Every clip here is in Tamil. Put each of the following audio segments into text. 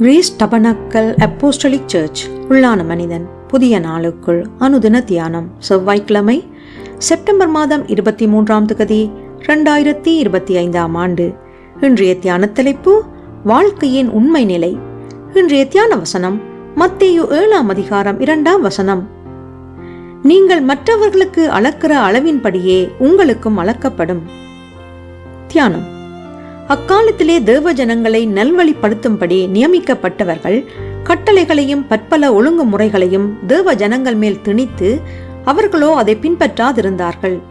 Grace tabernacle apostolic search. உள்ளான மனிதன் புதிய நாளுக்குள் அனுதின தியானம். செவ்வாய்க்கிழமை செப்டம்பர் மாதம் இருபத்தி மூன்றாம் தகுதி ரெண்டாயிரத்தி இருபத்தி ஐந்தாம் ஆண்டு. இன்றைய தியான தலைப்பு வாழ்க்கையின் உண்மை நிலை. இன்றைய தியான வசனம் மத்தேயு ஏழாம் அதிகாரம் இரண்டாம் வசனம். நீங்கள் மற்றவர்களுக்கு அளக்கிற அளவின்படியே உங்களுக்கும் அளக்கப்படும். தியானம். அக்காலத்திலே தேவ ஜனங்களை நல்வழிப்படுத்தும்படி நியமிக்கப்பட்டவர்கள் கட்டளைகளையும் பற்பல ஒழுங்குமுறைகளையும் தேவ ஜனங்கள் மேல் திணித்து அவர்களோ அதை பின்பற்றாதிருந்தார்கள்.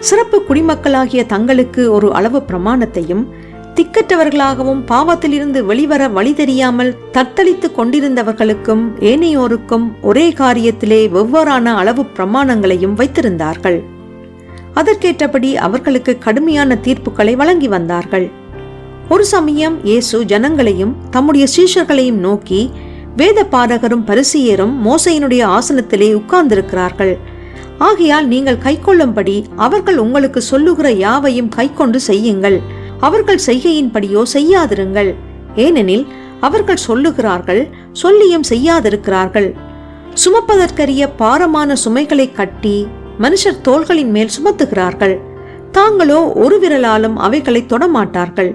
சிறப்பு குடிமக்களாகிய தங்களுக்கு ஒரு அளவு பிரமாணத்தையும் திக்கற்றவர்களாகவும் பாவத்திலிருந்து வெளிவர வழி தெரியாமல் தத்தளித்துக் கொண்டிருந்தவர்களுக்கும் ஏனையோருக்கும் ஒரே காரியத்திலே வெவ்வேறான அளவு பிரமாணங்களையும் வைத்திருந்தார்கள். அதற்கேற்றபடி அவர்களுக்கு கடுமையான தீர்ப்புகளை வழங்கி வந்தார்கள். ஒரு சமயம் இயேசு ஜனங்களையும் தம்முடைய சீஷர்களையும் நோக்கி வேத பாரகரும் பரிசியரும் மோசையினுடைய ஆசனத்திலே உட்கார்ந்திருக்கிறார்கள். ஆகையால் நீங்கள் கைக்கொள்ளும்படி அவர்கள் உங்களுக்கு சொல்லுகிற யாவையும் கைக்கொண்டு செய்யுங்கள். அவர்கள் செய்கையின்படியோ செய்யாதிருங்கள். ஏனெனில் அவர்கள் சொல்லுகிறார்கள் சொல்லியும் செய்யாதிருக்கிறார்கள். சுமப்பதற்கரிய பாரமான சுமைகளை கட்டி மனுஷர் தோள்களின் மேல் சுமத்துகிறார்கள். தாங்களோ ஒரு விரலாலும் அவைகளை தொடமாட்டார்கள்.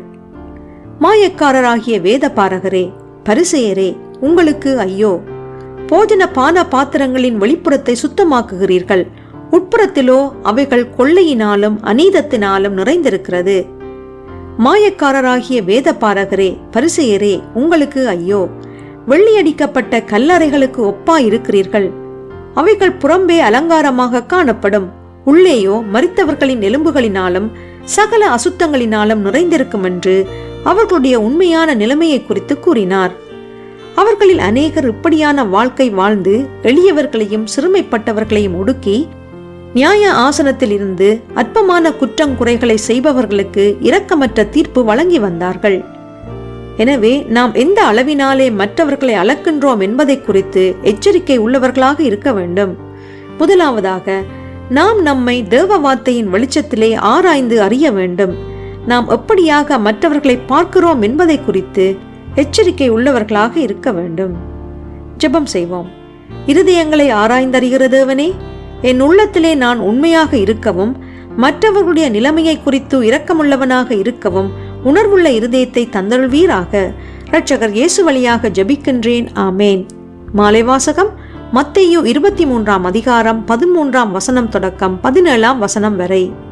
மாயக்காரராகிய வேத பாரகரே பரிசெயரே உங்களுக்கு ஐயோ. போஜன பான பாத்திரங்களின் வெளிப்புறத்தை சுத்தமாக்குகிறீர்கள். உட்புறத்திலோ அவைகள் கொள்ளையினாலும் அநீதத்தினாலும் நிறைந்திருக்கிறது. மாயக்காரராகிய வேத பாரகரே பரிசெயரே உங்களுக்கு ஐயோ. வெள்ளியடிக்கப்பட்ட கல்லறைகளுக்கு ஒப்பா இருக்கிறீர்கள் அவைகள் புறம்பே அலங்காரமாக காணப்படும். உள்ளேயோ மறித்தவர்களின் எலும்புகளினாலும் சகல அசுத்தங்களினாலும் நிறைந்திருக்கும் என்று அவர்களுடைய உண்மையான நிலைமையை குறித்து கூறினார். அவர்களில் அநேகர் இப்படியான வாழ்க்கை வாழ்ந்து எளியவர்களையும் சிறுமைப்பட்டவர்களையும் ஒடுக்கி நியாய ஆசனத்தில் இருந்து அற்பமான குற்றங்குறைகளை செய்பவர்களுக்கு இரக்கமற்ற தீர்ப்பு வழங்கி வந்தார்கள். எனவே நாம் எந்த அளவினாலே மற்றவர்களை அளக்கின்றோம் என்பதை குறித்து எச்சரிக்கை உள்ளவர்களாக இருக்க வேண்டும். முதலாவதாக நாம் நம்மை தேவ வார்த்தையின் வெளிச்சத்திலே ஆராய்ந்து அறிய வேண்டும். நாம் எப்படியாக மற்றவர்களை பார்க்கிறோம் என்பதை குறித்து எச்சரிக்கை உள்ளவர்களாக இருக்க வேண்டும். ஜெபம் செய்வோம். இருதயங்களை ஆராய்ந்தறிகிற தேவனே என் உள்ளத்திலே நான் உண்மையாக இருக்கவும் மற்றவர்களுடைய நிலைமையை குறித்து இரக்கமுள்ளவனாக இருக்கவும் உணர்வுள்ள இருதயத்தை தந்தருள்வீராக. இரட்சகர் இயேசு வழியாக ஜபிக்கின்றேன். ஆமேன். மாலைவாசகம் மத்தையோ இருபத்தி மூன்றாம் அதிகாரம் பதிமூன்றாம் வசனம் தொடக்கம் பதினேழாம் வசனம் வரை.